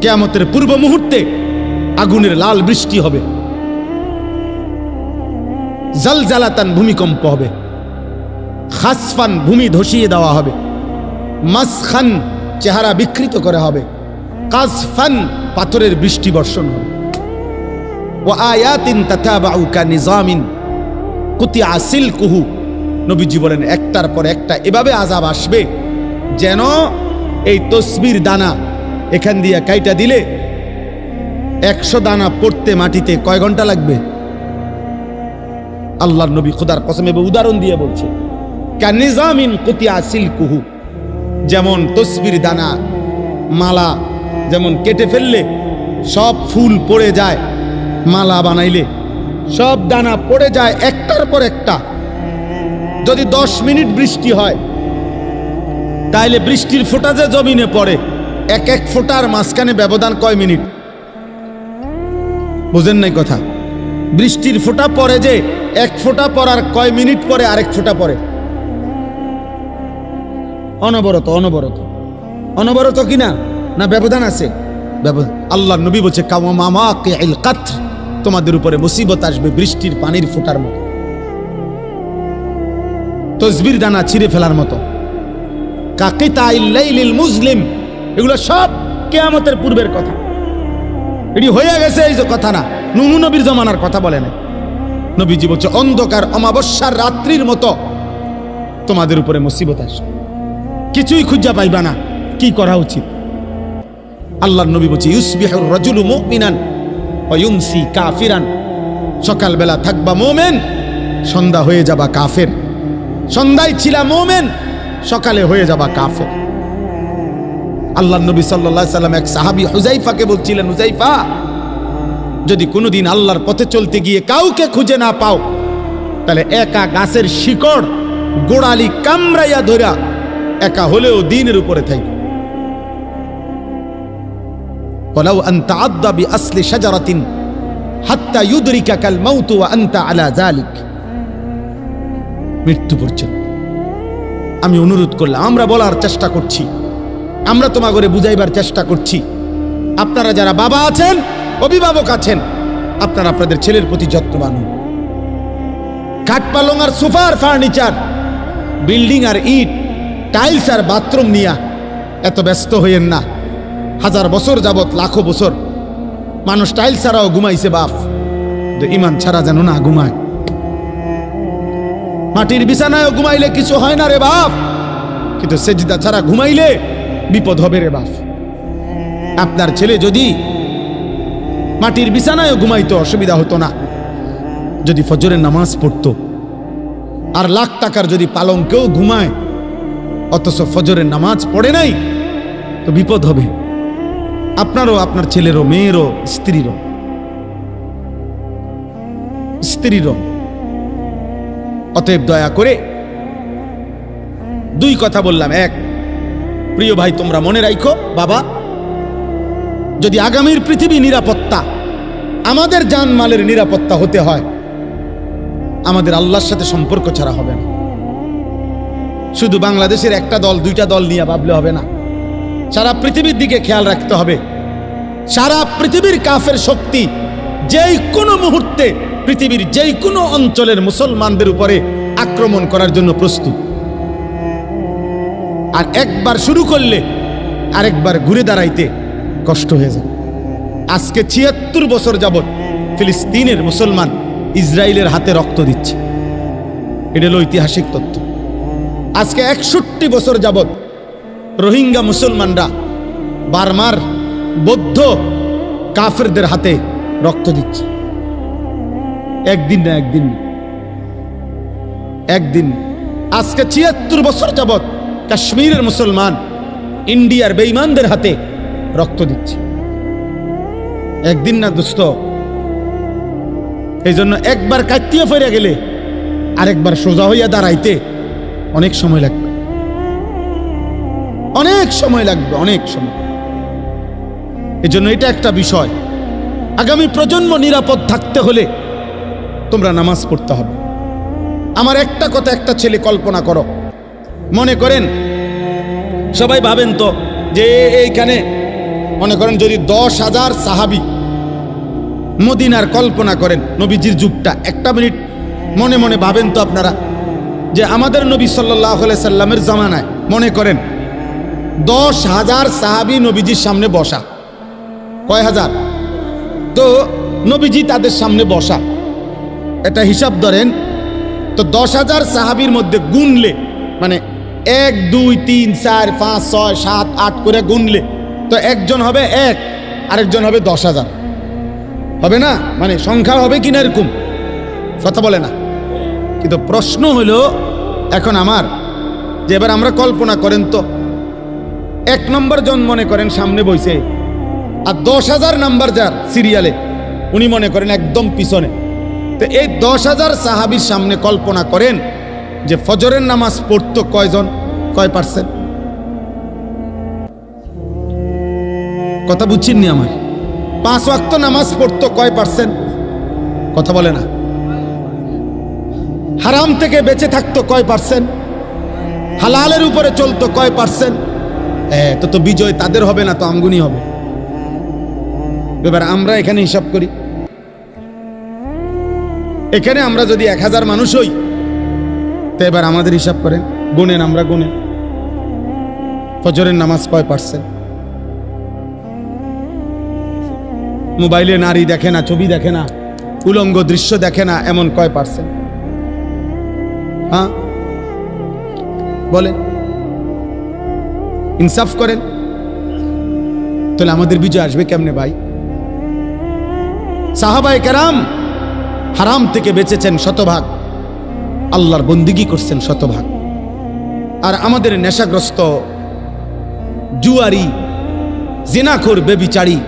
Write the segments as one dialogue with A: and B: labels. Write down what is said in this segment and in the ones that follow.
A: কেয়ামতের পূর্ব মুহূর্তে আগুনের লাল বৃষ্টি হবে। জালজালাতান ভূমিকম্প হবে। খাসফান ভূমি ধসিয়ে দেওয়া হবে। মাসখান চেহারা বিকৃত করা হবে। কাজফান পাথরের বৃষ্টি বর্ষণ হবে। ও আয়াতিন তাতাবাউ কা নিজামিন। কুতি আসিল কুহু নবীজি বলেন একটার পর একটা এভাবে আজাব আসবে, যেন এই তসবির দানা এখান দিয়ে কাইটা দিলে একশো দানা পড়তে মাটিতে কয় ঘণ্টা লাগবে? আল্লাহর নবী খুদার কসম উদাহরণ দিয়ে বলছে কানিজামিন কুতি আসিল কুহু যেমন তসবির দানা, মালা, যেমন কেটে ফেললে সব ফুল পড়ে যায়, মালা বানাইলে সব দানা পড়ে যায় একটার পর একটা। যদি দশ মিনিট বৃষ্টি হয়, তাইলে বৃষ্টির ফোঁটা যে জমিনে পড়ে এক এক ফোঁটার মাঝখানে ব্যবধান কয় মিনিট? বুঝেন নাই কথা। বৃষ্টির ফোঁটা পরে যে, এক ফোঁটা পরার কয় মিনিট পরে আরেক ফোঁটা পরে অনবরত অনবরত। অনবরত কিনা না? ব্যবধান আছে? আল্লাহ নবী বলছে কে তোমাদের উপরে মুসিবত আসবে বৃষ্টির পানির ফোঁটার মতো। তসবির দানা ছিঁড়ে ফেলার মতো। কাকিতা মুসলিম এগুলো সব কেয়ামতের পূর্বের কথা। এটি হয়ে গেছে এই যে কথা না। নুহু নবীর জমানার কথা বলে না নবীজি বলছে, অন্ধকার, অমাবস্যার রাত্রির মতো তোমাদের উপরে মুসিবত আসবে। কিছুই খুঁজা পাইবা না। কি করা উচিত? আল্লাহ নবী বলছে, ইউসবিহুর রাজুলু মুমিনান ওয়া ইউমসি কাফিরান। সকালবেলা থাকবা মোমেন, সন্ধ্যা হয়ে যাবা কাফের। সন্ধ্যায় ছিলা মোমেন, সকালে হয়ে যাবা কাফের। আল্লাহ নবী সাল্লাল্লাহু সাল্লাম এক সাহাবী হুজাইফাকে বলছিলেন হুজাইফা যদি কোনোদিন আল্লাহর পথে চলতে গিয়ে কাউকে খুঁজে না পাও তাহলে একা গাছের শিকড় গোড়ালি কামড়াইয়া ধরা একা হলেও দিনের উপরে থাকবে ولو أن تعض بأصل شجرة حتى يدركك الموت وأنت على ذلك মৃত্যু পর্যন্ত আমি অনুরোধ করলাম আমরা বলার চেষ্টা করছি আমরা তোমাগরে বুঝাইবার চেষ্টা করছি। আপনারা যারা বাবা আছেন, অভিভাবক আছেন, আপনারা আপনাদের ছেলের প্রতি যত্নবান হন। কাঠ পালং আর সোফার ফার্নিচার, বিল্ডিং আর ইট, টাইলস আর বাথরুম নিয়া এত ব্যস্ত হইয়েন না। হাজার বছর যাবত লাখো বছর মানুষ টাইল ছাড়াও ঘুমাইছে বাপ। ইমান ছাড়া যেন না ঘুমায়। মাটির বিছানায় ঘুমাইলে কিছু হয় না রে বাপ। কিন্তু সেজিদা ছাড়া ঘুমাইলে বিপদ হবে রে বাপ। আপনার ছেলে যদি মাটির বিছানায় ঘুমাইতো, অসুবিধা হতো না। যদি ফজরের নামাজ পড়তো, আর লাখ টাকার যদি পালঙ্কেও ঘুমায়, অথচ ফজরের নামাজ পড়ে নাই, তো বিপদ হবে। আপনারও, আপনার ছেলেরও, মেয়েরও, স্ত্রীরও। স্ত্রীরও। অতএব দয়া করে দুই কথা বললাম। এক প্রিয় ভাই, তোমরা মনে রাখো বাবা, যদি আগামীর পৃথিবী নিরাপত্তা, আমাদের জানমালের নিরাপত্তা হতে হয়, আমাদের আল্লাহর সাথে সম্পর্ক ছাড়া হবে না। শুধু বাংলাদেশের একটা দল, দুইটা দল নিয়ে ভাবলে হবে না। সারা পৃথিবীর দিকে খেয়াল রাখতে হবে। সারা পৃথিবীর কাফের শক্তি যেই কোনো মুহূর্তে পৃথিবীর যেই কোনো অঞ্চলের মুসলমানদের উপরে আক্রমণ করার জন্য প্রস্তুত। আর একবার শুরু করলে আরেকবার ঘুরে দাঁড়াইতে কষ্ট হয়ে যাবে আজকে ছিয়াত্তর বছর যাবৎ ফিলিস্তিনের মুসলমান ইসরায়েলের হাতে রক্ত দিচ্ছে। এটা হলো ঐতিহাসিক তথ্য। আজকে একষট্টি বছর যাবৎ রোহিঙ্গা মুসলমানরা বার্মার বৌদ্ধ কাফেরদের হাতে রক্ত দিচ্ছে। একদিন না একদিন একদিন আজকে ছিয়াত্তর বছর যাবৎ কাশ্মীরের মুসলমান ইন্ডিয়ার বেইমানদের হাতে রক্ত দিচ্ছে। একদিন না দোস্ত এই জন্য একবার কাটিয়ে ফেরে গেলে আরেকবার সোজা হইয়া দাঁড়াইতে অনেক সময় লাগবে। অনেক সময় লাগবে, অনেক সময়। এই জন্য এটা একটা বিষয়। আগামী প্রজন্ম নিরাপদ থাকতে হলে তোমরা নামাজ পড়তে হবে। আমার একটা কথা একটা ছেলে কল্পনা করো। মনে করেন? সবাই ভাবেন তো যে এইখানে মনে করেন যদি দশ হাজার সাহাবি মদিনার কল্পনা করেন নবীজির যুগটা। একটা মিনিট মনে মনে ভাবেন তো আপনারা যে আমাদের নবী সাল্লাহ সাল্লামের জামানায় মনে করেন দশ হাজার সাহাবি নবীজির সামনে বসা। কয় হাজার? তো নবীজি তাদের সামনে বসা। এটা হিসাব ধরেন, তো দশ হাজার সাহাবির মধ্যে গুনলে মানে এক, দুই, তিন, চার, পাঁচ, ছয়, সাত, আট করে গুনলে তো একজন হবে এক, আরেকজন হবে দশ হাজার। হবে না? মানে সংখ্যা হবে কিনা এরকম? কথা বলে না। কিন্তু প্রশ্ন হলো, এখন আমার, যে এবার আমরা কল্পনা করেন তো, এক নম্বর জন মনে করেন সামনে বইছে, আর দশ হাজার নাম্বার যার সিরিয়ালে, উনি মনে করেন একদম পিছনে। তো এই দশ হাজার সাহাবির সামনে কল্পনা করেন যে ফজরের নামাজ পড়তো কয়জন? কয় পার্সেন্ট কথা বুঝছেননি আমার? পাঁচ ওয়াক্ত নামাজ পড়তো কয় পার্সেন্ট কথা বলে না। হারাম থেকে বেঁচে থাকতো কয় পার্সেন্ট হালালের উপরে চলতো কয় পার্সেন্ট হ্যাঁ তো তো বিজয় তাদের হবে না, তো আমগুনি হবে। এবার আমরা এখানে হিসাব করি। এখানে আমরা যদি এক হাজার মানুষ হই তো এবার আমাদের হিসাব করেন। গুনেন আমরা, গুনেন। ফজরের নামাজ কয় পার্সেন্ট? মোবাইলে নারী দেখে না, ছবি দেখে না, উলঙ্গ দৃশ্য দেখে না, এমন কয় পার্সেন্ট? হ্যাঁ? বলেন। ইনসাফ করেন। তাহলে আমাদের বিজয় আসবে কেমনে ভাই? সাহাবাই কেরাম হারাম থেকে বেঁচেছেন শতভাগ। আল্লাহর বন্দিগি করছেন শতভাগ। আর আমাদের নেশাগ্রস্ত জুয়ারি, জেনাখোর বেবিচারি,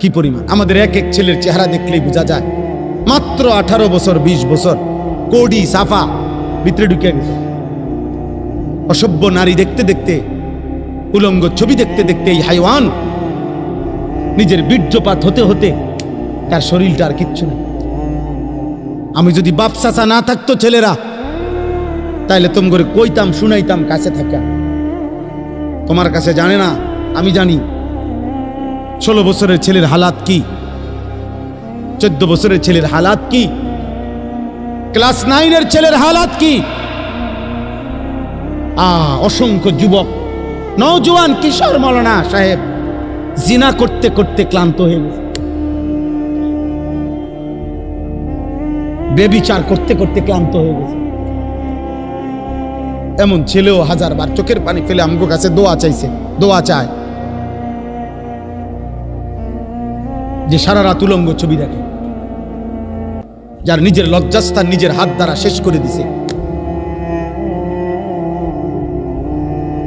A: কি পরিমাণ? আমাদের এক এক ছেলের চেহারা দেখলেই বোঝা যায়। মাত্র আঠারো বছর ২০ বছর, কোডি, সাফা, ভিতরে ঢুকে গেছে। অসভ্য নারী দেখতে দেখতে, উলঙ্গ ছবি দেখতে দেখতে এই হাইওয়ান, নিজের বীর্যপাত হতে হতে তার শরীরটা আর কিচ্ছু না আমি যদি বাপ, চাচা না থাকতো ছেলেরা, তাইলে তোম করে কইতাম, শুনাইতাম, কাছে থাকা। তোমার কাছে জানে না, আমি জানি, ষোলো বছরের ছেলের হালাত কি, চোদ্দ বছরের ছেলের হালাত কি, ক্লাস নাইনের ছেলের হালাত কি। আ, অসংখ্য যুবক নৌজওয়ান কিশোর মৌলানা সাহেব, জিনা করতে করতে ক্লান্ত হয়ে গেছে। বেবিচার করতে করতে ক্লান্ত হয়ে গেছে। এমন ছেলেও হাজার বার চোখের পানি ফেলে আমগো কাছে দোয়া চাইছে, দোয়া চায়। যে সারা রাত উলঙ্গ ছবি দেখে, যার নিজের লজ্জাস্থান নিজের হাত দ্বারা শেষ করে দিছে।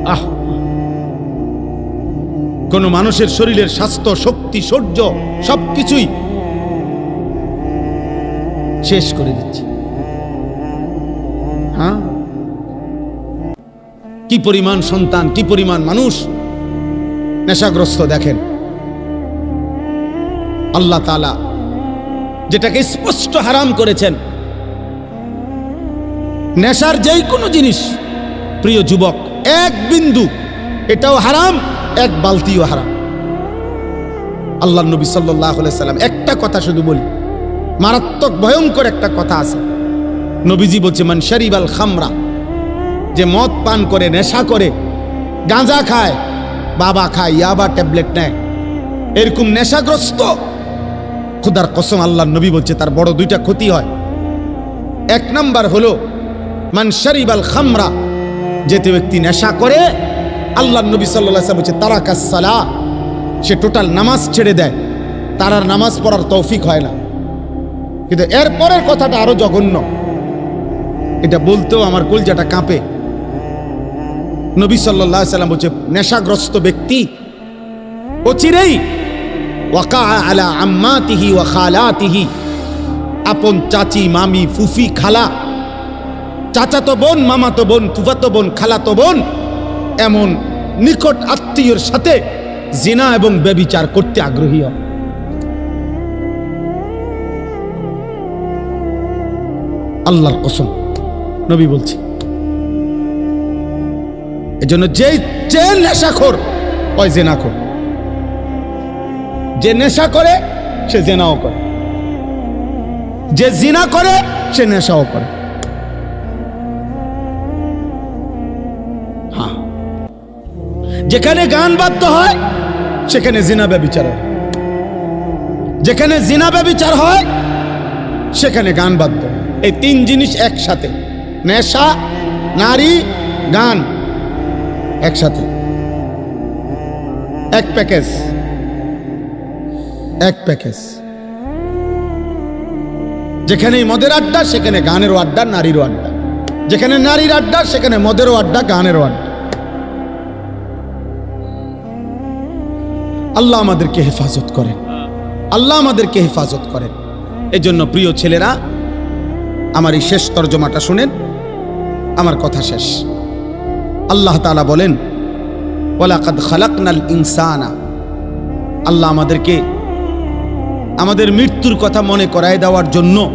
A: আহ! কোন মানুষের শরীরের স্বাস্থ্য, শক্তি সৌর্য সবকিছুই শেষ করে দিচ্ছে। হ্যাঁ? কি পরিমাণ সন্তান, কি পরিমাণ মানুষ? নেশাগ্রস্ত দেখেন। আল্লাহ তালা যেটাকে স্পষ্ট হারাম করেছেন। নেশার যেই কোনো জিনিস, প্রিয় যুবক, এক বিন্দু, এটাও হারাম, এক বালতিও হারাম। আল্লাহ নবী সাল্লাহ সাল্লাম একটা কথা শুধু বলি। মারাত্মক, ভয়ঙ্কর একটা কথা আছে। নবীজি বলছে, মান শরিব আল খামরা যে মদ পান করে, নেশা করে, গাঁজা খায়, বাবা খায় ইয়াবা ট্যাবলেট নেয়। এরকম নেশাগ্রস্ত। খুদার কসম আল্লাহ নবী বলছে, তার বড় দুইটা ক্ষতি হয়। এক নাম্বার হলো, মান শরিব আল খামরা যেতে ব্যক্তি নেশা করে আল্লাহ নবী সাল্লাহ বলছে তারা কাসালা সে টোটাল নামাজ ছেড়ে দেয়। তার আর নামাজ পড়ার তৌফিক হয় না। কিন্তু এর কথাটা আরও জঘন্য। এটা বলতেও আমার কলজাটা কাঁপে। নবী সাল্লাহ সাল্লাম বলছে, নেশাগ্রস্ত ব্যক্তি, ও চিরেই ওয়াকা আপন চাচি, মামি, ফুফি, খালা, চাচাতো বোন, মামাতো বোন, ফুফাতো বোন, খালাতো বোন, এমন নিকট আত্মীয়র সাথে জিনা এবং ব্যবিচার করতে আগ্রহী হয় আল্লাহর কসম। নবী বলছি, এজন্য যে যে নেশাখোর, ওই জেনাখোর যে নেশা করে, সে জেনাও করে। যে জিনা করে, সে নেশাও করে। হ্যাঁ। যেখানে গান বাদ্য হয়, সেখানে জিনা ব্যবিচার হয়। যেখানে জিনা ব্যবিচার হয়, সেখানে গান বাদ্য এই তিন জিনিস একসাথে। নেশা, নারী, গান একসাথে। এক প্যাকেজ। এক প্যাকেজ। যেখানে মদের আড্ডা, সেখানে গানেরও আড্ডা, নারীরও আড্ডা। যেখানে নারীর আড্ডা, সেখানে মদেরও আড্ডা, গানেরও আড্ডা। আল্লাহ আমাদেরকে হেফাজত করেন। আল্লাহ আমাদেরকে হেফাজত করেন। এজন্য প্রিয় ছেলেরা আমার এই শেষ তর্জমাটা শুনেন। আমার কথা শেষ। আল্লাহ তাআলা বলেন, ওয়ালাকাদ খালাকনাল ইনসানা। আল্লাহ আমাদেরকে আমাদের মৃত্যুর কথা মনে করায় দেওয়ার জন্য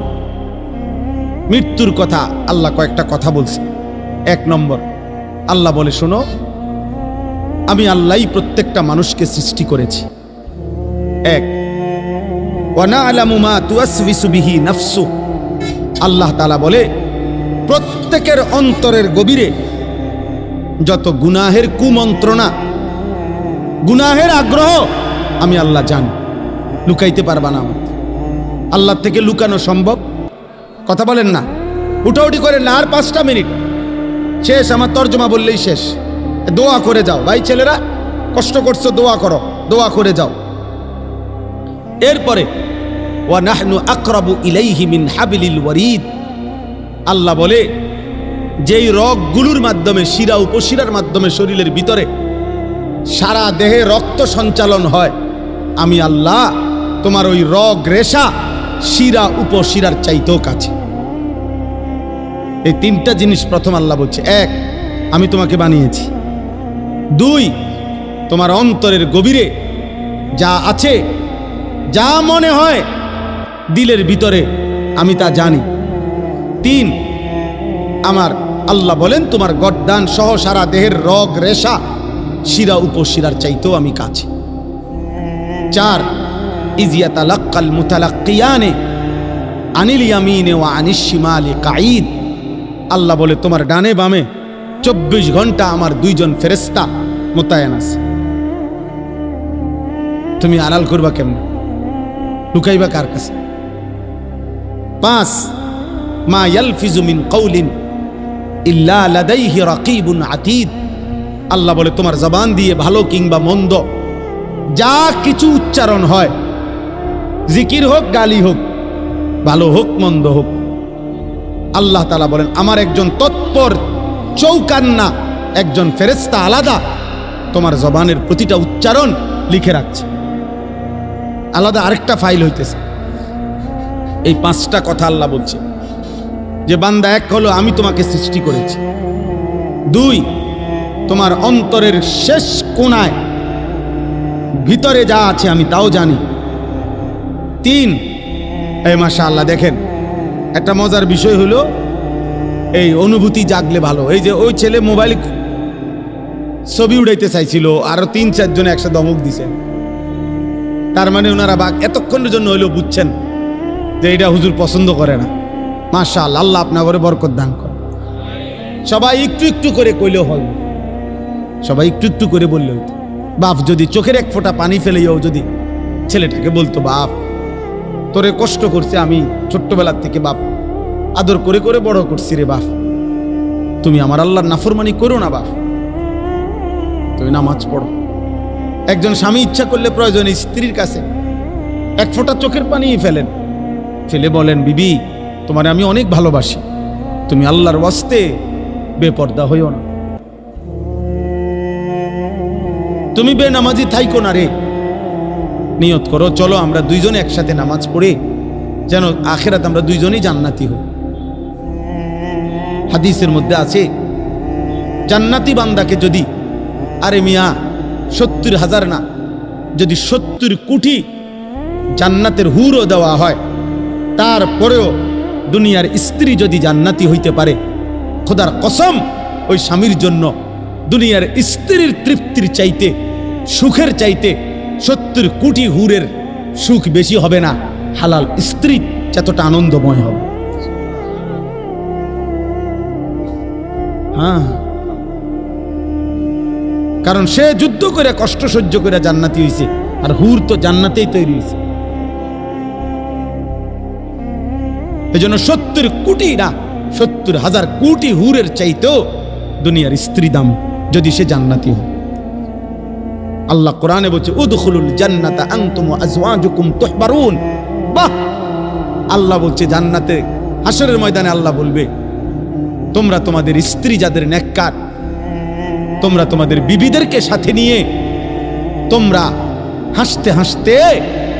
A: মৃত্যুর কথা আল্লাহ কয়েকটা কথা বলছে এক নম্বর, আল্লাহ বলে, শোনো, আমি আল্লাহই প্রত্যেকটা মানুষকে সৃষ্টি করেছি। এক ওয়ানা আলামুমা তুয়াসবিসু বিহি নাফসু আল্লাহ তালা বলে, প্রত্যেকের অন্তরের গভীরে যত গুনাহের কুমন্ত্রণা, গুনাহের আগ্রহ আমি আল্লাহ জানি। লুকাইতে পারবা না আমার আল্লাহ থেকে লুকানো সম্ভব। কথা বলেন না। উঠাউটি করেন না, আর পাঁচটা মিনিট। শেষ, আমার তর্জমা বললেই শেষ। দোয়া করে যাও। ভাই ছেলেরা, কষ্ট করছ, দোয়া করো। দোয়া করে যাও। এরপরে ওয়া নাহনু আকরাবু ইলাইহি মিন হাবিলিল ওয়ারিদ। আল্লাহ বলে, যেই রগগুলোর মাধ্যমে, শিরা উপশিরার মাধ্যমে শরীরের ভিতরে সারা দেহে রক্ত সঞ্চালন হয়, আমি আল্লাহ তোমার ওই রগ রেশা শিরা উপশিরার চাইতেও কাছে। এই তিনটা জিনিস প্রথম আল্লাহ বলছে, এক, আমি তোমাকে বানিয়েছি। দুই, তোমার অন্তরের গভীরে যা আছে, যা মনে হয় দিলের ভিতরে, আমি তা জানি। তিন, আমার আল্লাহ বলেন, তোমার গড্ডান সহ সারা দেহের রগ, রেশা, শিরা উপশিরার চাইতেও আমি কাছে। চার, ইজিয়াতা লাক্কাল মুতালাক্কিয়ানে, আনিল ইয়ামিনে ওয়া আনিস কাঈদ। আল্লাহ বলে, তোমার ডানে বামে চব্বিশ ঘণ্টা আমার দুইজন ফেরেস্তা মোতায়েন আছে। তুমি আড়াল করবা কেমন? লুকাইবা কার কাছে? পাঁচ মা ইয়ালফিজু মিন কৌলিন ইল্লা লাদাইহি রাকিবুন আতীদ। আল্লাহ বলে, তোমার জবান দিয়ে ভালো কিংবা মন্দ, যা কিছু উচ্চারণ হয়, জিকির হোক, গালি হোক, ভালো হোক, মন্দ হোক। আল্লাহ তালা বলেন, আমার একজন তৎপর চৌকান্না, একজন ফেরেস্তা আলাদা, তোমার জবানের প্রতিটা উচ্চারণ লিখে রাখছে। আলাদা আরেকটা ফাইল হইতেছে। এই পাঁচটা কথা আল্লাহ বলছে। যে বান্দা এক হলো, আমি তোমাকে সৃষ্টি করেছি। দুই, তোমার অন্তরের শেষ কোনায় ভিতরে যা আছে আমি তাও জানি। তিন, এই মাসা আল্লাহ দেখেন, একটা মজার বিষয় হলো, এই অনুভূতি জাগলে ভালো। এই যে ওই ছেলে মোবাইল ছবি উড়াইতে চাইছিল, আরও তিন চারজন একসাথে দমক দিছে। তার মানে ওনারা বাঘ, এতক্ষণের জন্য হইলেও বুঝছেন। যে এটা হুজুর পছন্দ করে না। মাশা আল্লাহ আপনার ঘরে বরকত দান করে সবাই একটু একটু করে কইলেও হয় সবাই একটু একটু করে বললে হইতো বাপ যদি চোখের এক ফোঁটা পানি ফেলেও যদি ছেলেটাকে বলতো, বাপ, তোরে কষ্ট করছে আমি ছোট্টবেলার থেকে, বাপ, আদর করে করে বড় করছি রে বাপ। তুমি আমার আল্লাহর নাফরমানি করো না, বাপ। তুমি নামাজ পড়ো। একজন স্বামী ইচ্ছা করলে প্রয়োজন স্ত্রীর কাছে এক ফোঁটা চোখের পানি ফেলেন। ফেলে বলেন, বিবি, তোমার আমি অনেক ভালোবাসি। তুমি আল্লাহর ওয়াস্তে বেপর্দা হইও না। তুমি বেনামাজি থাইকো না রে। নিয়ত করো, চলো আমরা দুইজনে একসাথে নামাজ পড়ে, যেন আখেরাত আমরা দুইজনেই জান্নাতি হই। হাদিসের মধ্যে আছে, জান্নাতি বান্দাকে যদি, আরে মিয়া, সত্তর হাজার না, যদি সত্তর কোটি জান্নাতের হুরও দেওয়া হয় তারপরেও দুনিয়ার স্ত্রী যদি জান্নাতি হইতে পারে, খোদার কসম, ওই স্বামীর জন্য দুনিয়ার স্ত্রীর তৃপ্তির চাইতে, সুখের চাইতে সত্তর কোটি হুরের সুখ বেশি হবে না। হালাল স্ত্রী যতটা আনন্দময় হবে। হ্যাঁ। কারণ সে যুদ্ধ করে, কষ্ট সহ্য করে জান্নাতি হয়েছে আর হুর তো জান্নাতেই তৈরি হয়েছে এই জন্য সত্তর কোটি না, সত্তর হাজার কোটি হুরের চাইতেও দুনিয়ার স্ত্রী দাম যদি সে জান্নাতি হয়। আল্লাহ কোরআনে বলছে, উদখুলুল জান্নাতা আনতুম ওয়া আজওয়াজুকুম তুহবারুন। বাহ! আল্লাহ বলছে, জান্নাতে হাসরের ময়দানে আল্লাহ বলবে, তোমরা তোমাদের স্ত্রী যাদের নেককার, তোমরা তোমাদের বিবিদেরকে সাথে নিয়ে, তোমরা হাসতে হাসতে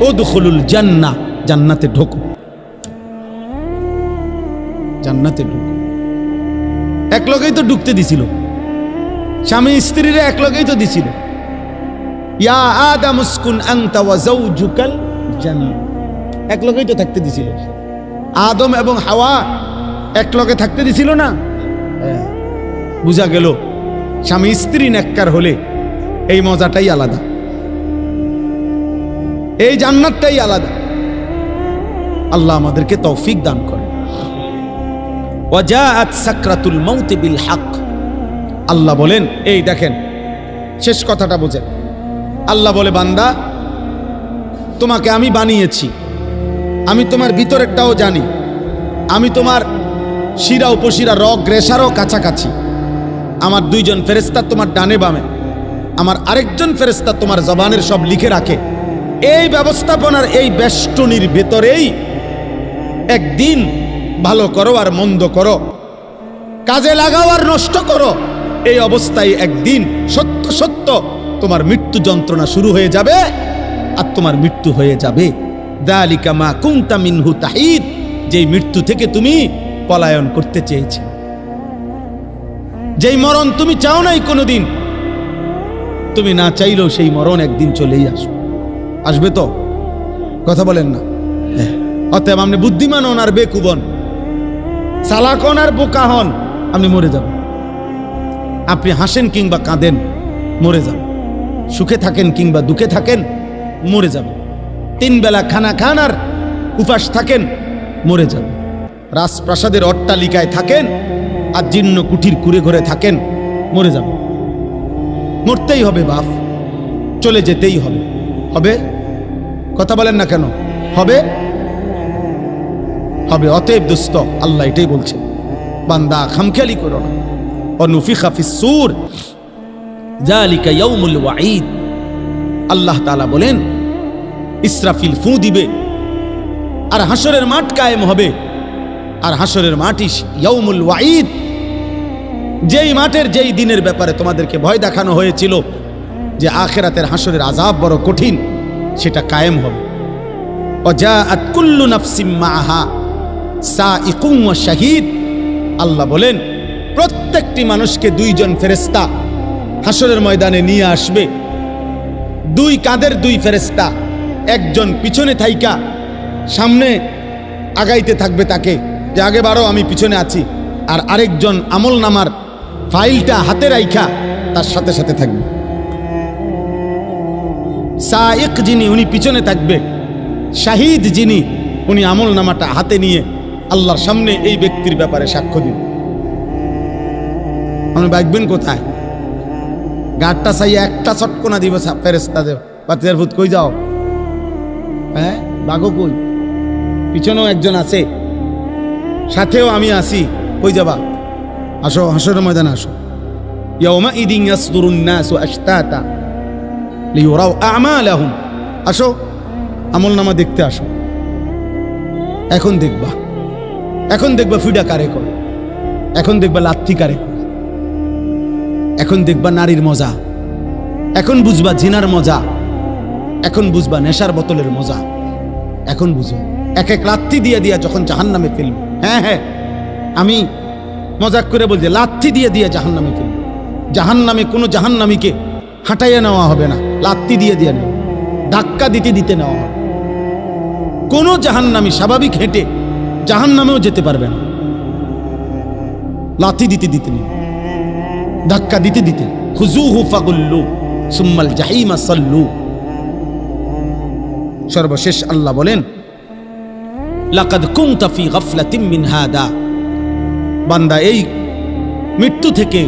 A: উদখুলুল জান্নাহ জান্নাতে ঢোকো। জান্নাতে ঢুকো এক লগেই তো ঢুকতে দিছিল। স্বামী স্ত্রীরা এক লগেই তো দিছিল। ইয়া আদাম উসকুন আনতা ওয়া জান্নাহ এক লগেই তো থাকতে দিছিল। আদম এবং হাওয়া এক লগে থাকতে দিছিল না। বুঝা গেল, স্বামী স্ত্রী নেককার হলে এই মজাটাই আলাদা। এই জান্নাতটাই আলাদা। আল্লাহ আমাদেরকে তৌফিক দান করে বিল আল্লাহ বলেন, এই দেখেন, শেষ কথাটা বোঝেন। আল্লাহ বলে, বান্দা, তোমাকে আমি বানিয়েছি। আমি তোমার ভিতরেরটাও জানি। আমি তোমার শিরা উপশিরা রগ রেশারও কাছাকাছি। আমার দুইজন ফেরেস্তা তোমার ডানে বামে। আমার আরেকজন ফেরেস্তা তোমার জবানের সব লিখে রাখে। এই ব্যবস্থাপনার এই বেষ্টনীর ভেতরেই একদিন ভালো করো আর মন্দ করো। কাজে লাগাও আর নষ্ট করো। এই অবস্থায় একদিন সত্য সত্য তোমার মৃত্যু যন্ত্রণা শুরু হয়ে যাবে আর তোমার মৃত্যু হয়ে যাবে। দালিকা মা কুমতা মিনহু তাহিদ যেই মৃত্যু থেকে তুমি পলায়ন করতে চেয়েছে। যেই মরণ তুমি চাও নাই কোনোদিন, তুমি না চাইলেও সেই মরণ একদিন চলেই আসবে। আসবে তো? কথা বলেন না। হ্যাঁ। অতএব আপনি বুদ্ধিমান হন আর বেকুবন। চালাক হন আর বোকা হন, আপনি মরে যাবেন। আপনি হাসেন কিংবা কাঁদেন, মরে যাবেন। সুখে থাকেন কিংবা দুঃখে থাকেন, মরে যাবেন। তিন বেলা খানা খান আর উপাস থাকেন, মরে যাবেন। রাজপ্রাসাদের অট্টালিকায় থাকেন আর জীর্ণ কুঠির কুড়ে ঘরে থাকেন, মরে যাবেন। মরতেই হবে বাপ, চলে যেতেই হবে। হবে? কথা বলেন না কেন? হবে? হবে অতএব দুস্থ আল্লাহ এটাই বলছে। বান্দা খামখেয়ালি করো না। অনুফিখা ফিসুর জালিকা ইয়াউমুল ওয়াঈদ। আল্লাহ তাআলা বলেন, ইসরাফিল ফু দিবে, আর হাসরের মাঠ কায়েম হবে। আর হাসরের মাঠই ইয়াউমুল ওয়াঈদ। যেই মাঠের যেই দিনের ব্যাপারে তোমাদেরকে ভয় দেখানো হয়েছিল, যে আখেরাতের হাসরের আজাব বড় কঠিন, সেটা কায়েম হবে। অজাআত কুল্লু নাফসিম মাআহা। ওয়া শাহিদ। আল্লাহ বলেন, প্রত্যেকটি মানুষকে দুইজন ফেরেস্তা হাসরের ময়দানে নিয়ে আসবে। দুই কাঁধের দুই ফেরেস্তা একজন পিছনে থাইকা, সামনে আগাইতে থাকবে তাকে, যে আগে বারো আমি পিছনে আছি, আর আরেকজন আমল নামার ফাইলটা হাতে রাইখা, তার সাথে সাথে থাকবে। সাইক যিনি, উনি পিছনে থাকবে। শাহিদ যিনি, উনি আমল নামাটা হাতে নিয়ে আল্লাহর সামনে এই ব্যক্তির ব্যাপারে সাক্ষ্য দিন। আপনি বাঁচবেন কোথায়? গাড়টা চাই একটা ছটকোনা দিব ফেরেস্তা দেব ভূত কই যাও? হ্যাঁ? বাঘো কই? পিছনেও একজন আছে। সাথেও আমি আসি কই যাবা? আসো, হাসরের ময়দানে আসো। ইয়াউমা ইদিন ইয়াসদুরুন নাসু আশতাতা লিউরাও আমালাহুম। আসো আমল নামা দেখতে আসো। এখন দেখবা। এখন দেখবা ফিডা কারে কর এখন দেখবা লাথি কারে এখন দেখবা নারীর মজা। এখন বুঝবা জিনার মজা। এখন বুঝবা নেশার বোতলের মজা। এখন বুঝো, এক এক লাথি দিয়ে দিয়া যখন জাহান নামে ফেলবে। হ্যাঁ হ্যাঁ আমি মজাক করে বলছি লাথি দিয়ে দিয়ে জাহান নামে ফেলবে। জাহান নামে কোনো জাহান নামীকে হাঁটাইয়া নেওয়া হবে না, লাত্তি দিয়ে দিয়ে নেওয়া। ধাক্কা দিতে দিতে নেওয়া হবে। কোনো জাহান্নামি স্বাভাবিক হেঁটে জাহান নামেও যেতে পারবেন। লাথি দিতে দিতে নেই। ধাক্কা দিতে দিতে। হুজু হু ফাগুল্লু, সুম্মাল জাহিমা সাল্লু। সর্বশেষ আল্লাহ বলেন, লাকাদ কুমতা ফি গাফলাতিম মিন হাদা। বান্দা, এই মৃত্যু থেকে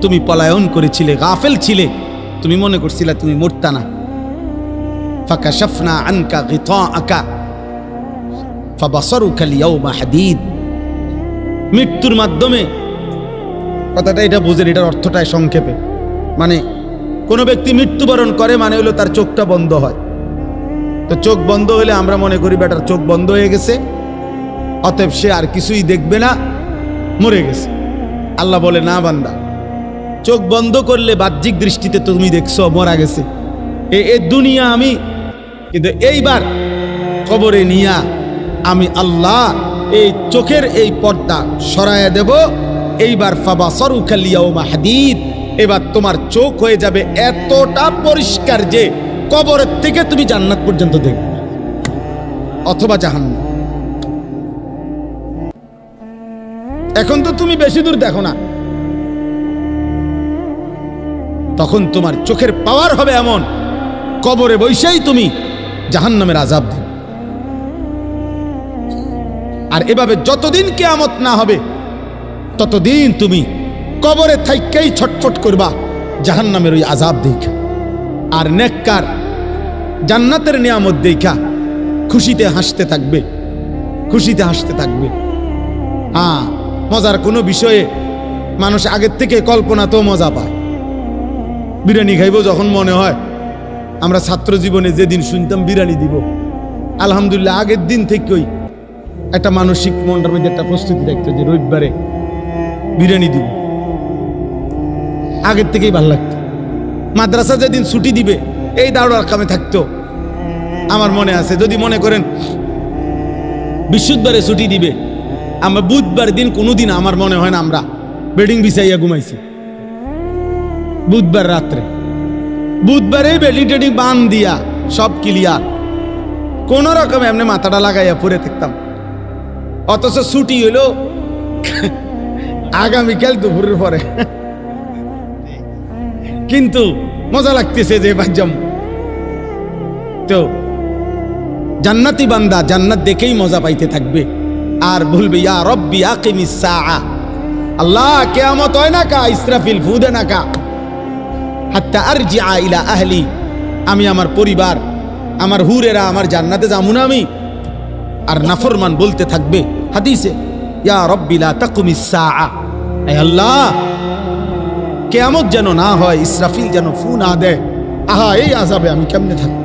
A: তুমি পলায়ন করেছিলে, গাফেল ছিলে। তুমি মনে করছিলে তুমি মরতা না। ফাঁকা শাফনা আনকা গিতা আকা হাদিদ। মৃত্যুর মাধ্যমে, কথাটা এটা বুঝেন, এটার অর্থটাই সংক্ষেপে। মানে কোনো ব্যক্তি মৃত্যুবরণ করে মানে হলো তার চোখটা বন্ধ হয়। তো চোখ বন্ধ হলে আমরা মনে করি বেটার চোখ বন্ধ হয়ে গেছে, অতএব সে আর কিছুই দেখবে না, মরে গেছে। আল্লাহ বলে, না বান্দা, চোখ বন্ধ করলে বাহ্যিক দৃষ্টিতে তুমি দেখছ, মরা গেছে। এ দুনিয়া আমি, কিন্তু এইবার কবরে নিয়া আমি আল্লাহ এই চোখের এই পর্দা সরায় দেব। এইবার ফাবা সরু খালিয়াও মাহাদিদ এবার তোমার চোখ হয়ে যাবে এতটা পরিষ্কার যে কবরের থেকে তুমি জান্নাত পর্যন্ত দেখবে। অথবা জাহান্নাম। এখন তো তুমি বেশি দূর দেখো না। তখন তোমার চোখের পাওয়ার হবে এমন। কবরে বৈশাই তুমি জাহান্নামের আজাব দেবে আর এভাবে যতদিন কেয়ামত না হবে, ততদিন তুমি কবরে থাইকেই ছটফট করবা, জাহান্নামের ওই আজাব দেখা। আর নেককার জান্নাতের নিয়ামত দেখা খুশিতে হাসতে থাকবে, খুশিতে হাসতে থাকবে। হ্যাঁ মজার কোনো বিষয়ে মানুষ আগের থেকে কল্পনা তো মজা পায়। বিরিয়ানি খাইব যখন মনে হয়, আমরা ছাত্র জীবনে যেদিন শুনতাম বিরিয়ানি দিব, আলহামদুলিল্লাহ আগের দিন থেকেই একটা মানসিক মনটার মধ্যে একটা প্রস্তুতি থাকতো যে রবিবারে বিরিয়ানি দিব। আগের থেকেই ভালো লাগতো। মাদ্রাসা যেদিন ছুটি দিবে, এই দাঁড়ার কামে থাকতো। আমার মনে আছে, যদি মনে করেন বৃহস্পতিবারে ছুটি দিবে, আমরা বুধবার দিন কোনোদিন আমার মনে হয় না আমরা বেডিং বিছাইয়া ঘুমাইছি। বুধবার রাত্রে। বুধবারে বেডি টেডিং বান দিয়া সব ক্লিয়ার কোন রকম এমনি মাথাটা লাগাইয়া পরে থাকতাম। অথচ ছুটি হইল আগামীকাল দুপুরের পরে। কিন্তু মজা লাগতেছে যে বাজ্যম তো জান্নাতি বান্দা জান্নাত দেখেই মজা পাইতে থাকবে। আর বলবে, ইয়া রব্বি আকিমিস সাআ। আল্লাহ, কেয়ামত হয় না কা, ইসরাফিল ফুদে না কা। হাত্তা আরজিআ ইলা আহলি। আমি আমার পরিবার, আমার হুরেরা আমার জান্নাতে যাব না আমি। আর নাফরমান বলতে থাকবে হাদিসে, ইয়া রব্বি লা তাকুমিস আল্লাহ, কেয়ামত যেন না হয়, ইসরাফিল যেন ফু না দেয়। আহা, এই আজাবে আমি কেমনে থাকব?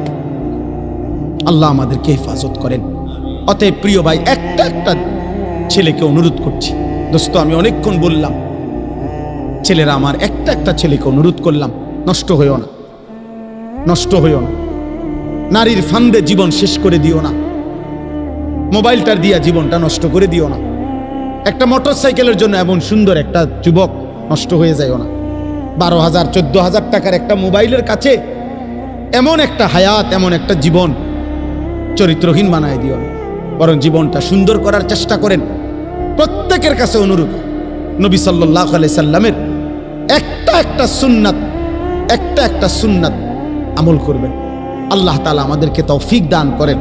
A: আল্লাহ আমাদেরকে হেফাজত করেন। অতএব প্রিয় ভাই, একটা একটা ছেলেকে অনুরোধ করছি। দোস্ত, আমি অনেকক্ষণ বললাম, ছেলেরা আমার একটা একটা ছেলেকে অনুরোধ করলাম, নষ্ট হইও না, নষ্ট হইও না। নারীর ফান্দে জীবন শেষ করে দিও না। মোবাইলটার দিয়া জীবনটা নষ্ট করে দিও না। একটা মোটর সাইকেলের জন্য এমন সুন্দর একটা যুবক নষ্ট হয়ে যায়ও না। বারো হাজার, চোদ্দ হাজার টাকার একটা মোবাইলের কাছে এমন একটা হায়াত, এমন একটা জীবন চরিত্রহীন বানায় দিও না। বরং জীবনটা সুন্দর করার চেষ্টা করেন। প্রত্যেকের কাছে অনুরোধ, নবী সাল্লাহ সাল্লামের একটা একটা সুন্নাত, একটা একটা সুন্নাত আমল করবেন। আল্লাহ তালা আমাদেরকে তৌফিক দান করেন।